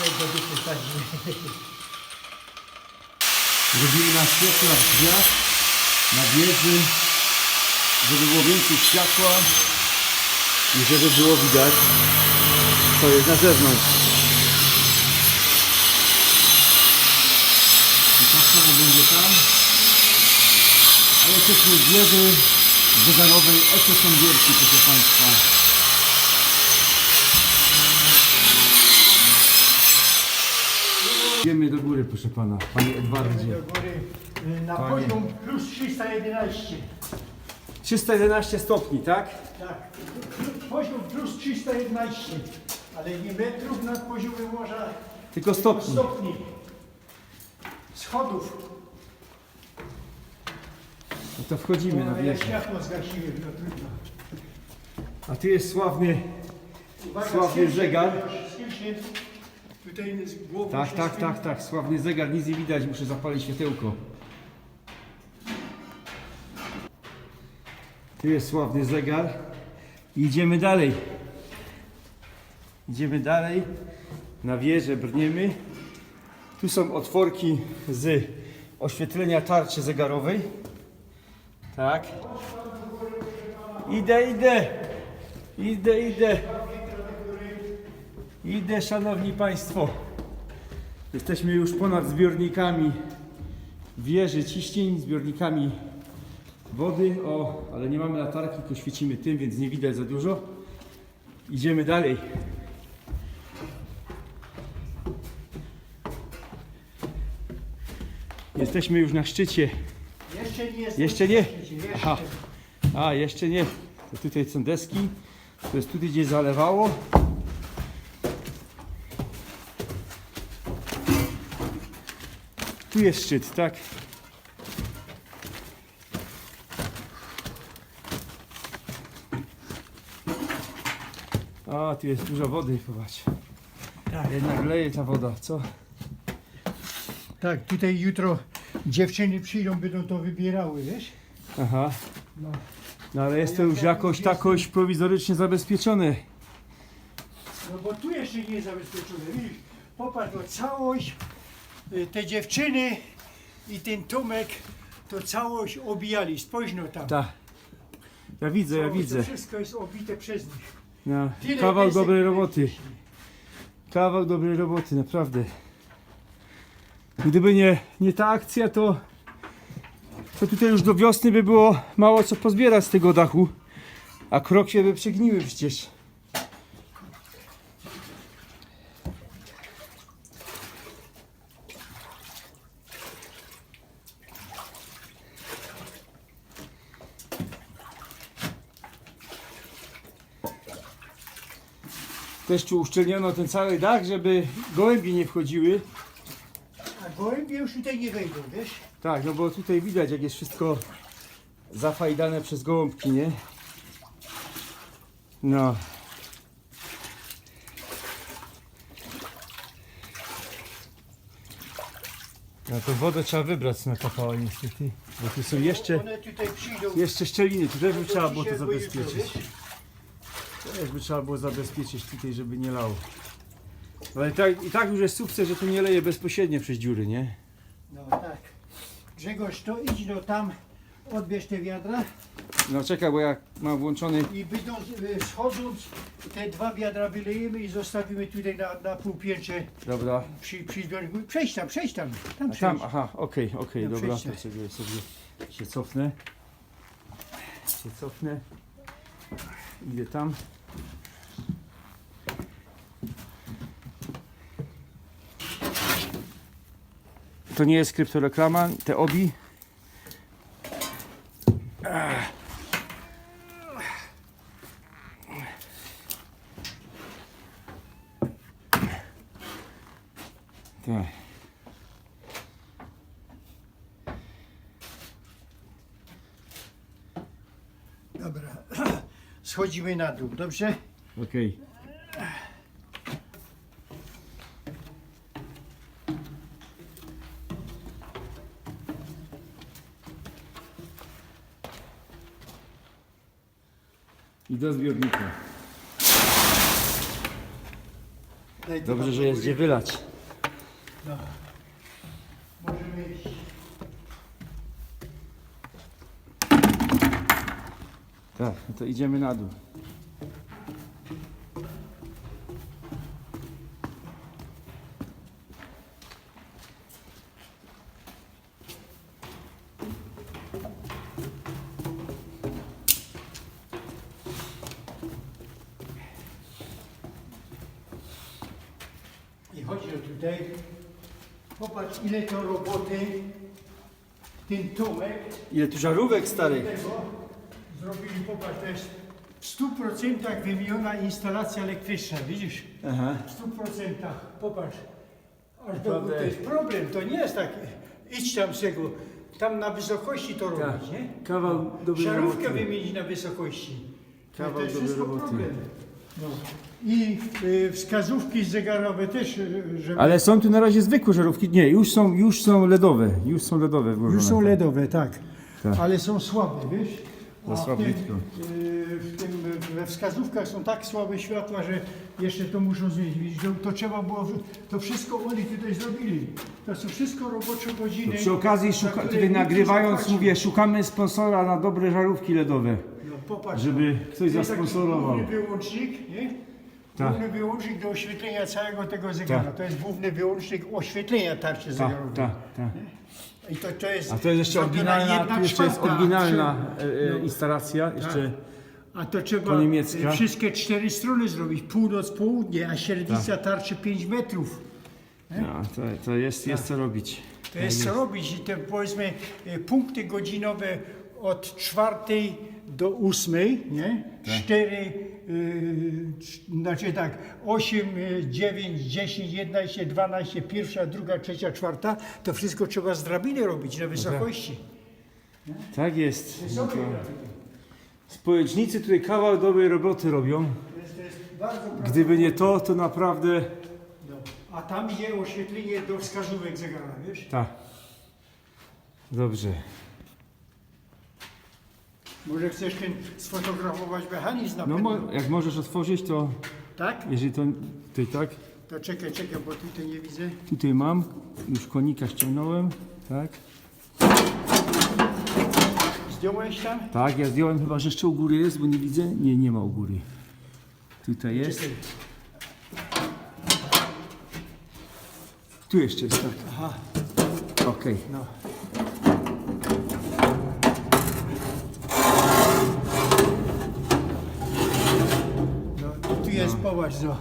do. Zrobili na światła gwiazd, na wieży, żeby było więcej światła i żeby było widać, co jest na zewnątrz. I tak samo będzie tam. Ale jesteśmy w wieży weganowej Eko są wielki, proszę Państwa. Góry, proszę Pana, Panie Edwardzie. do góry y, na Panie. poziom plus 311. 311 stopni, tak? Tak, poziom plus 311, ale nie metrów nad poziomem morza, Tylko stopni. stopni. Schodów. No to wchodzimy na No, ja wieżę. światło zgasiłem, no trudno. A tu jest sławny, Uwaga, Sławny skiernie Tutaj z głową tak, się tak, tak, tak, sławny zegar, nic nie widać, muszę zapalić światełko. Tu jest sławny zegar i idziemy dalej. Idziemy dalej, na wieżę brniemy. Tu są otworki z oświetlenia tarczy zegarowej. Tak. Idę, idę. Idę, idę. Idę, szanowni państwo. Jesteśmy już ponad zbiornikami wieży ciśnień, zbiornikami wody. O, ale nie mamy latarki, tylko świecimy tym, więc nie widać za dużo. Idziemy dalej. Jesteśmy już na szczycie. Jeszcze nie. Jeszcze nie? Aha. A, jeszcze nie. To tutaj są deski. To jest tutaj gdzieś zalewało. Tu jest szczyt, tak? A, tu jest dużo wody, popatrz. Tak. Jednak leje ta woda, co? tak, tutaj jutro dziewczyny przyjdą, będą to wybierały, wiesz? Aha. No. No ale jest to już jakoś takoś prowizorycznie zabezpieczone. No bo tu jeszcze nie jest zabezpieczone. Widzisz, popatrz, bo całość, te dziewczyny i ten Tomek, to całość obijali. Spójrz no tam. Tak. Ja widzę, ja Całość, widzę. To wszystko jest obite przez nich. No, Tyle kawał desek, dobrej roboty. Kawał dobrej roboty, naprawdę. Gdyby nie, nie ta akcja, to, to tutaj już do wiosny by było mało co pozbierać z tego dachu. A krok się by przegniły przecież. Też tu uszczelniono ten cały dach, żeby gołębie nie wchodziły. A gołębie już tutaj nie wejdą, wiesz? Tak, no bo tutaj widać jak jest wszystko zafajdane przez gołąbki, nie? No. No to wodę trzeba wybrać na kapała niestety, bo tu są jeszcze, tutaj przyjdą. jeszcze szczeliny, tu też by trzeba było to zabezpieczyć. Też by trzeba było zabezpieczyć tutaj, żeby nie lało. Ale tak, i tak już jest sukces, że tu nie leje bezpośrednio przez dziury, nie? No tak. Grzegorz, to idź no tam, odbierz te wiadra No czekaj, bo ja mam włączony i będą y, schodząc, te dwa wiadra wylejemy i zostawimy tutaj na, na półpiętrze Dobra. przy, przy zbiorniku. Przejdź tam, przejdź tam. Tam A przejdź. tam, aha, okej, okej, No, dobra, to sobie, sobie się cofnę. Się cofnę. Idę tam. To nie jest kryptoreklama, te obi. schodzimy na dół, dobrze? Okej. I do zbiornika. No dobrze, że jest gdzie wylać. No. Tak, no to idziemy na dół. O tutaj. Popatrz ile to roboty ten Tomek Ile tu żarówek starych? tego zrobili, popatrz, to jest w 100% wymieniona instalacja elektryczna, widzisz? Aha. W 100%, popatrz. Aż do, to jest problem, to nie jest tak, idź tam z tego, tam na wysokości to robić, Tak. nie? Kawał dobrej Żarówkę roboty. wymienić na wysokości. To- Kawał to jest dobrej wszystko roboty. problem. No. I y, wskazówki zegarowe też, y, żeby... Ale są tu na razie zwykłe żarówki. Nie, już są, już są LEDowe. Już są LEDowe włożone. Już są LEDowe, tak. Tak. Ale są słabe, wiesz? Za A w tym, y, w tym, we wskazówkach są tak słabe światła, że jeszcze to muszą zmienić. Widzisz, to, to trzeba było, to wszystko oni tutaj zrobili. To są wszystko robocze godziny. Przy okazji, szuka, które tutaj nikt nie nagrywając, zapłacił. mówię, szukamy sponsora na dobre żarówki LEDowe. Popatrz, Żeby no. ktoś To jest taki zasponsorował. Główny wyłącznik, nie? Tak. Główny wyłącznik do oświetlenia całego tego zegara. Tak. To jest główny wyłącznik oświetlenia tarczy Tak, zegarowej. tak, tak. I to, to jest A to jest jeszcze zrobiona oryginalna, jedna tu jeszcze jest czwarta, oryginalna e, e, no. instalacja. Jeszcze A to trzeba Po niemiecka. y, wszystkie cztery strony zrobić, północ, południe, a średnica Tak. tarczy 5 metrów. no, to, to jest, jest co robić. To jest co robić i te powiedzmy y, punkty godzinowe od czwartej do ósmej, nie? Tak. Cztery, y, c- znaczy tak, 8, 9, 10, 11, 12, pierwsza, druga, trzecia, czwarta, to wszystko trzeba z drabiny robić na wysokości. Tak jest. No to społecznicy tutaj kawał dobrej roboty robią. Gdyby nie to, to naprawdę... No. A tam idzie oświetlenie do wskazówek zegara, wiesz? Tak. Dobrze. Może chcesz ten sfotografować mechanizm No napędowy? mo- jak możesz otworzyć, to Tak? jeżeli to tutaj tak, To czekaj, czekaj, bo tutaj nie widzę. tutaj mam, już konika ściągnąłem, tak? Zdjąłeś tam? Tak, ja zdjąłem chyba, że jeszcze u góry jest, bo nie widzę. Nie, nie ma u góry. Tutaj jest. Czekaj. Tu jeszcze jest, tak. Aha, Okej. no. No, tu jest, popatrz, no,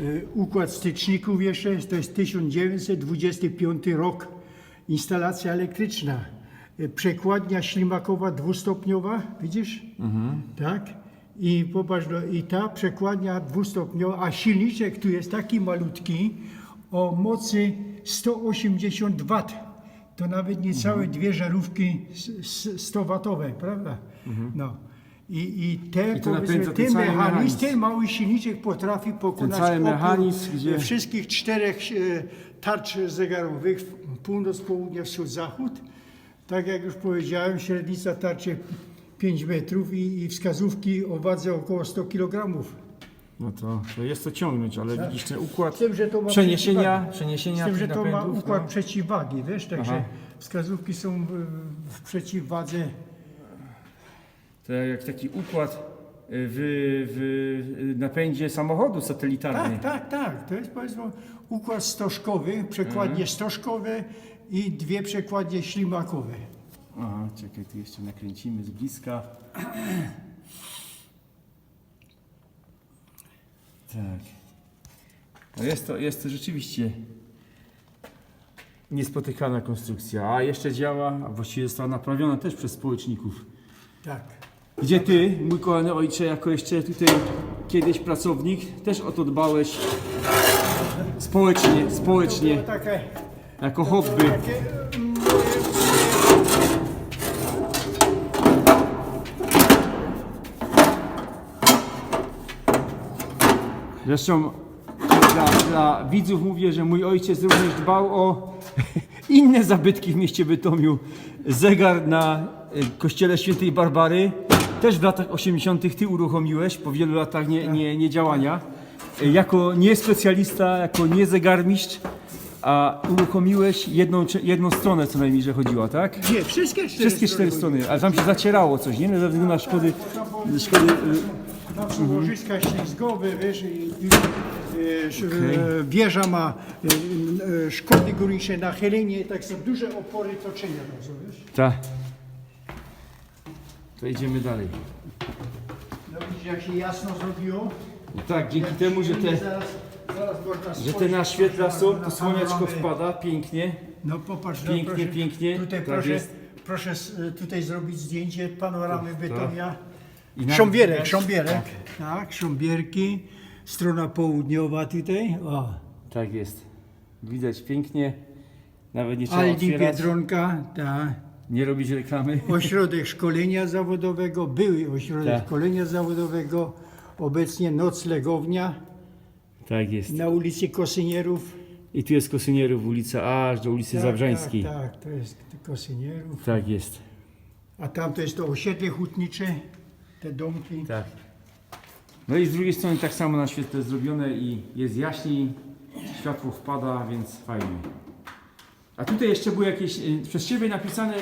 y, układ styczników jeszcze to jest 1925 rok, instalacja elektryczna, Y, przekładnia ślimakowa dwustopniowa, widzisz? Tak? I popatrz, no, i ta przekładnia dwustopniowa, a silniczek tu jest taki malutki, o mocy 180 W. To nawet niecałe dwie żarówki s- s- 100-watowe, prawda? No. I, i te, I to powiedzmy, napędza ten ten cały mechanizm, mechanizm. ten mały silniczek potrafi pokonać cały opór mechanizm, gdzie- wszystkich czterech e, tarcz zegarowych, północ, południe, wschód, zachód. Tak jak już powiedziałem, średnica tarczy 5 metrów i, i wskazówki o wadze około 100 kg. No to, to jest to ciągnąć, ale Tak. widzisz ten układ Z tym, że to ma przeniesienia, przeciwwagi. przeniesienia Z tym, że tych to ma napędów, układ no. przeciwwagi, wiesz, także Aha. wskazówki są w, w przeciwwadze. To jak taki układ w, w napędzie samochodu satelitarnym. Tak, tak, tak. To jest powiedzmy układ stożkowy, przekładnie stożkowe i dwie przekładnie ślimakowe. Aha, czekaj, tu jeszcze nakręcimy z bliska. Tak. No jest, to, jest to rzeczywiście niespotykana konstrukcja, a jeszcze działa, a właściwie została naprawiona też przez społeczników. Tak. Gdzie ty, mój kochany ojcze, jako jeszcze tutaj kiedyś pracownik, też o to dbałeś społecznie, To społecznie, takie, jako hobby. takie mm, Zresztą dla, dla widzów mówię, że mój ojciec również dbał o inne zabytki w mieście Bytomiu. Zegar na y, kościele świętej Barbary. Też w latach 80. ty uruchomiłeś po wielu latach nie, nie, nie działania. Y, Jako niespecjalista, jako niezegarmistrz a uruchomiłeś jedną, jedną stronę co najmniej, że chodziła, tak? Nie, wszystkie cztery Wszystkie cztery strony, ale tam się zacierało coś, nie? Ze względu na szkody, szkody Tam są łożyska ślizgowe, wiesz, i, i, e, e, wieża ma e, e, szkody górnicze, nachylenie, tak są duże opory toczenia tam są, wiesz. Ta. To idziemy dalej. No widzisz, jak się jasno zrobiło? No tak, dzięki temu, że te, Zaraz, zaraz można że te spojrzeć naświetla są, na to słoneczko panoramę. wpada pięknie. No popatrz, Pięknie, no, proszę, pięknie, Tutaj tak proszę, jest. proszę s- tutaj zrobić zdjęcie panoramy Bytomia. I nawet Sząbierek, widać- sząbierek. Tak, sząbierki. Strona południowa tutaj. O. Tak jest. Widać pięknie. Nawet nie trzeba Aldi otwierać, Biedronka, tak. Nie robić reklamy. Ośrodek szkolenia zawodowego, były ośrodek Tak. szkolenia zawodowego, obecnie noclegownia Tak jest. na ulicy Kosynierów. I tu jest Kosynierów, ulica aż do ulicy Tak, Zabrzańskiej. Tak, tak, to jest Kosynierów. Tak jest. A tam to jest to osiedle hutnicze, te domki. Tak. No i z drugiej strony tak samo na świetle zrobione i jest jaśniej, światło wpada, więc fajnie. A tutaj jeszcze było jakieś y, przez Ciebie napisane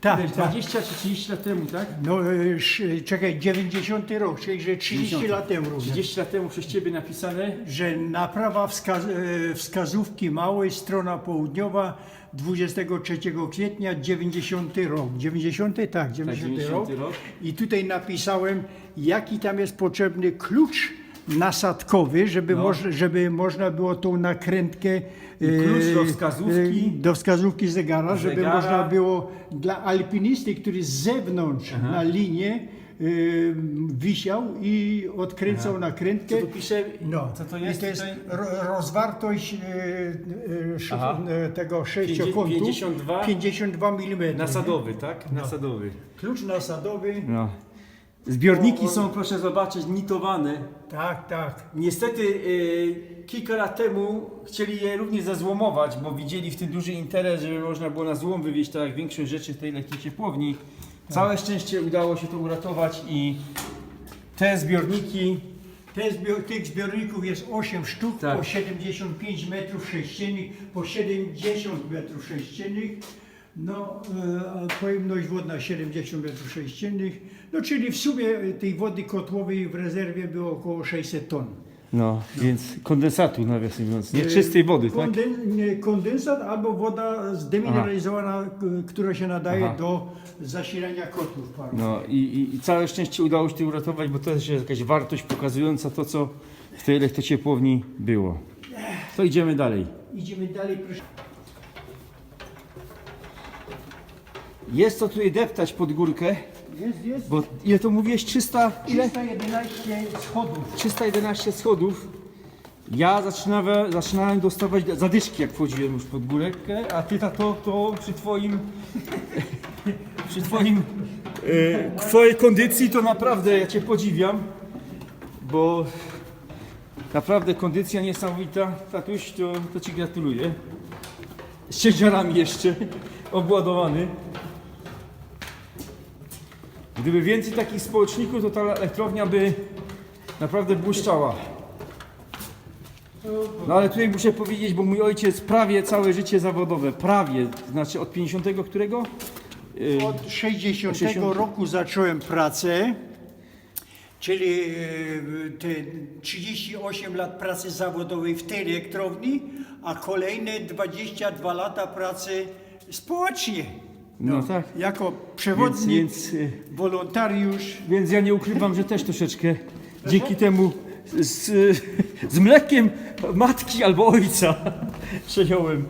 Tak, ile, tak. 20 czy 30 lat temu, tak? No e, sz- czekaj, 90 rok, czyli że 30 90. lat temu również. 30 lat temu przez Ciebie napisane Że naprawa wskaz e, wskazówki małej, strona południowa 23 kwietnia 90 rok. 90? Tak, 90, 90 rok. rok. I tutaj napisałem, jaki tam jest potrzebny klucz nasadkowy, żeby, No. moż, żeby można było tą nakrętkę klucz do e, wskazówki. e, do wskazówki zegara, żeby Zegara. można było dla alpinisty, który z zewnątrz na linię y, wisiał i odkręcał nakrętkę. Co tu pisze? No, Co to jest? I to jest ro, rozwartość Aha. tego sześciokątu. 52? 52 mm. Nasadowy, tak? Nasadowy. Klucz nasadowy. No. Zbiorniki są, proszę zobaczyć, nitowane. Tak, tak. Niestety y, kilka lat temu chcieli je również zazłomować, bo widzieli w tym duży interes, żeby można było na złom wywieźć tak jak większość rzeczy tej elektrociepłowni. Całe szczęście udało się to uratować i te zbiorniki Te zbior, tych zbiorników jest 8 sztuk, Tak. po 75 metrów sześciennych, po 70 metrów sześciennych. No, e, a pojemność wodna 70 metrów sześciennych. No, czyli w sumie tej wody kotłowej w rezerwie było około 600 ton. No, więc kondensatu nawiasem mówiąc, nie E, czystej wody, tak? konden, nie, Kondensat albo woda zdemineralizowana, k- która się nadaje Aha. do zasilania kotłów parowych. No i, i, i całe szczęście udało się to uratować, bo to też jest jakaś wartość pokazująca to, co w tej elektrociepłowni było. To idziemy dalej. Idziemy dalej, proszę. Jest co tutaj deptać pod górkę, Jest, jest. bo ile to mówiłeś? 300, ile? 311 schodów. 311 schodów. Ja zaczynałem, zaczynałem dostawać zadyszki, jak wchodziłem już pod górkę, a ty to, to przy twoim przy twoim e, twojej kondycji to naprawdę ja cię podziwiam, bo naprawdę kondycja niesamowita. Tatuś, to, to ci gratuluję. Z ciężarami jeszcze obładowany. Gdyby więcej takich społeczników, to ta elektrownia by naprawdę błyszczała. No ale tutaj muszę powiedzieć, bo mój ojciec prawie całe życie zawodowe, prawie, znaczy od 50 którego? Yy, Od 60, 60. roku zacząłem pracę, czyli e, te 38 lat pracy zawodowej w tej elektrowni, a kolejne 22 lata pracy społecznie. No tak. Jako Więc, przewodnik, więc, yy, wolontariusz. więc ja nie ukrywam, że też troszeczkę dzięki temu z, z mlekiem matki albo ojca przejąłem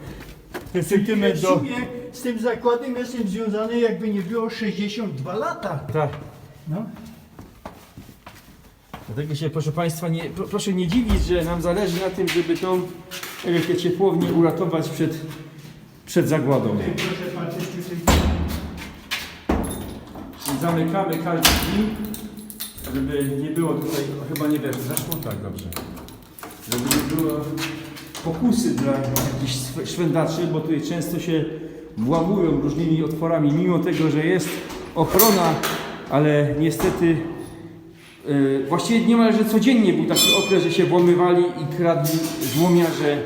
sentyment W do... sumie z tym zakładem jestem związany jakby nie było 62 lata. Tak. No. Dlatego się, proszę Państwa, nie, pro- proszę nie dziwić, że nam zależy na tym, żeby tą elektrociepłownię uratować przed, przed zagładą. Proszę Zamykamy każdy drzwi, żeby nie było tutaj, no chyba nie weszło, zaszło tak dobrze. Żeby nie było pokusy dla jakichś szwendaczy, bo tutaj często się włamują różnymi otworami, mimo tego, że jest ochrona, ale niestety e, właściwie niemalże codziennie był taki okres, że się włamywali i kradli złomiarze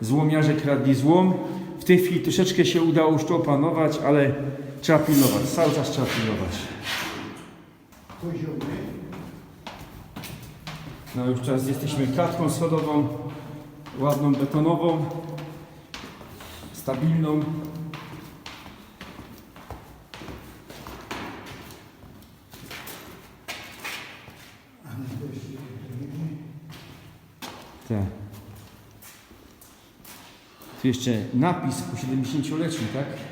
złomiarze kradli złom. W tej chwili troszeczkę się udało już to opanować, ale trzeba pilnować, cały czas trzeba pilnować. Poziomy. No już teraz jesteśmy klatką schodową, ładną betonową, stabilną. Tak. Tu jeszcze napis po 70-leciu, tak?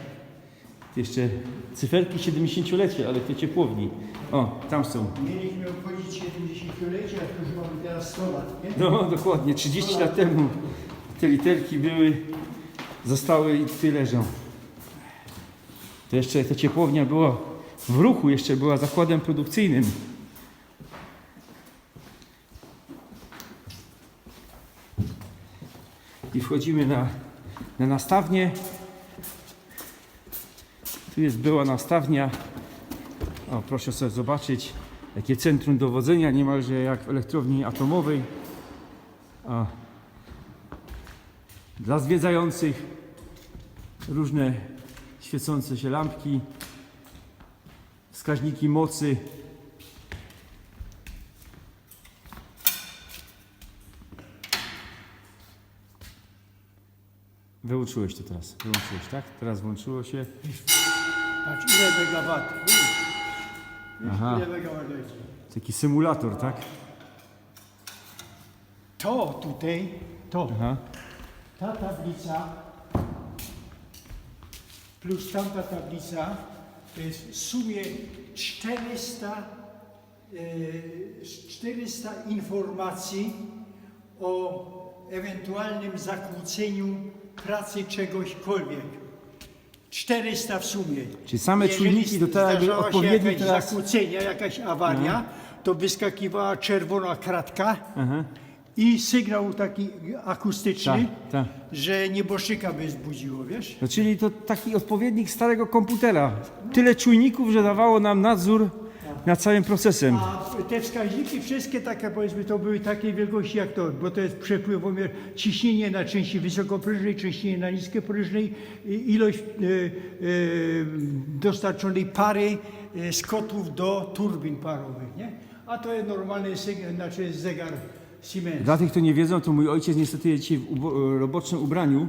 Jeszcze cyferki 70-lecie, ale to ciepłowni. O, tam są. Mieliśmy obchodzić 70-lecie, a już mamy teraz 100 lat, nie? No dokładnie, 30 lat temu te literki były, zostały i tutaj leżą. To jeszcze ta ciepłownia była w ruchu, jeszcze była zakładem produkcyjnym. I wchodzimy na, na nastawnię. Tu jest była nastawnia. O, proszę sobie zobaczyć, jakie centrum dowodzenia, niemalże jak w elektrowni atomowej. Dla zwiedzających różne świecące się lampki, wskaźniki mocy. Wyłączyłeś to teraz, wyłączyłeś, tak? Teraz włączyło się. Patrz, ile megawatów. Aha. Ile megawatów jest. Taki symulator, tak? To tutaj, to, Aha. ta tablica plus tamta tablica to jest w sumie 400, e, 400 informacji o ewentualnym zakłóceniu pracy czegośkolwiek. 400 w sumie. Czyli same Jeżeli czujniki do tego jakby zdarzała się odpowiedni jakaś teraz- zakłócenia, jakaś awaria, to wyskakiwała czerwona kratka Aha. i sygnał taki akustyczny, Tak, tak. że nieboszczyka by zbudziło, wiesz? No, czyli to taki odpowiednik starego komputera. Tyle czujników, że dawało nam nadzór nad całym procesem. A te wskaźniki wszystkie takie, powiedzmy, to były takiej wielkości jak to, bo to jest przepływomiar ciśnienie na części wysokoprężnej, ciśnienie na niskoprężnej, ilość e, e, dostarczonej pary e, z kotłów do turbin parowych, nie? A to jest normalny sygnał, znaczy zegar Siemens. Dla tych, kto nie wiedzą, to mój ojciec niestety jest dzisiaj w ubo- roboczym ubraniu,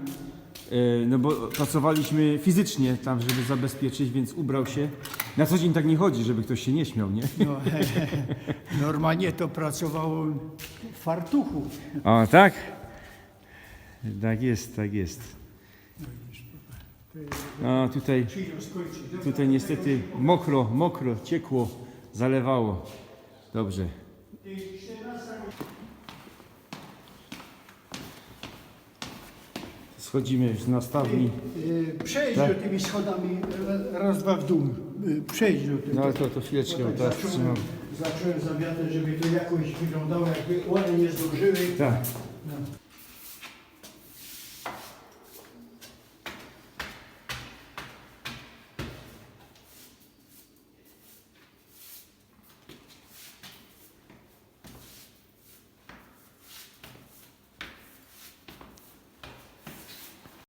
e, no bo pracowaliśmy fizycznie tam, żeby zabezpieczyć, więc ubrał się. Na co dzień tak nie chodzi, żeby ktoś się nie śmiał, nie? No, normalnie to pracowało w fartuchu. O, tak? Tak jest, tak jest. No, tutaj, tutaj niestety mokro, mokro, ciekło, zalewało. Dobrze. Schodzimy już z nastawni. Y, Przejdź Tak? tymi schodami, raz, dwa w dół. Y, Przejdź do tego. No ale to, to chwileczkę, Bo bo tak teraz zacząłem, trzymam. zacząłem żeby to jakoś wyglądało, jakby one nie zdążyły. Tak.